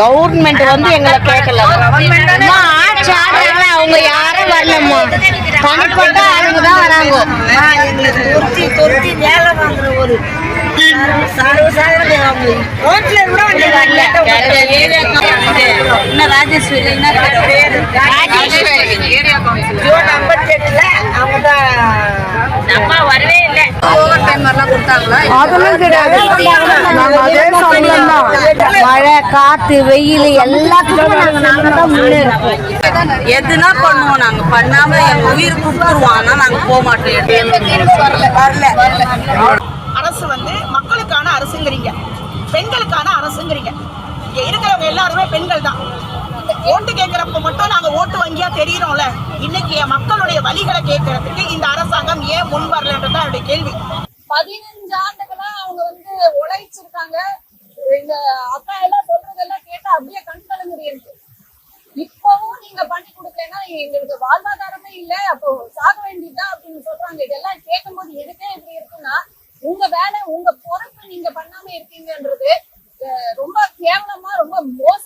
Government வந்து எங்களை கேட்கல. அம்மா, ஆட்சி ஆடுறாங்களே அவங்க யாரும் வரலம்மா. தனிப்பட்ட ஆளுங்க தான் வராங்க. துருத்தி துருத்தி வேலை வாங்குற ஒரு ராஜேஸ்வரி அவங்க தான் அதெல்லாம் கிடையாது. காத்து வெயில் எல்லாத்துக்கும் நாங்க நாங்க தான் முன்னேறோம். எதுனா பண்ணுவோம் நாங்க. பண்ணாம எங்க உயிர் கொடுத்துருவோம். ஆனா நாங்க போக மாட்டோம் வரல. அரசு வந்து மக்களுக்கான அரசுங்கிறீங்க. பெண்களுக்கான அரசுங்கிறீங்க. இங்க இருக்கிறவங்க எல்லாருமே பெண்கள் தான். ஓட்டு கேட்கறப்ப மட்டும் நாங்க ஓட்டு வங்கியா தெரியறோம்ல? இன்னைக்கு என் மக்களுடைய வழிகளை கேட்கறதுக்கு இந்த அரசாங்கம் ஏன் முன் வரலன்றது தான் என்னுடைய கேள்வி. பதினஞ்சு ஆண்டுகளா அவங்க வந்து உழைச்சிருக்காங்க. எங்க அக்கா எல்லாம் சொல்றதெல்லாம் கேட்டா அப்படியே கண் கலங்குது எனக்கு. இப்பவும் நீங்க பண்ணி கொடுக்கலன்னா எங்களுக்கு வாழ்வாதாரமே இல்ல அப்போ சாக வேண்டியதுதான் அப்படின்னு சொல்றாங்க. இதெல்லாம் கேட்கும் போது எனக்கே எப்படி இருக்குன்னா உங்க வேலை உங்க பொறுப்பு நீங்க பண்ணாம இருக்கீங்கன்றது ரொம்ப கேவலமா ரொம்ப மோசம்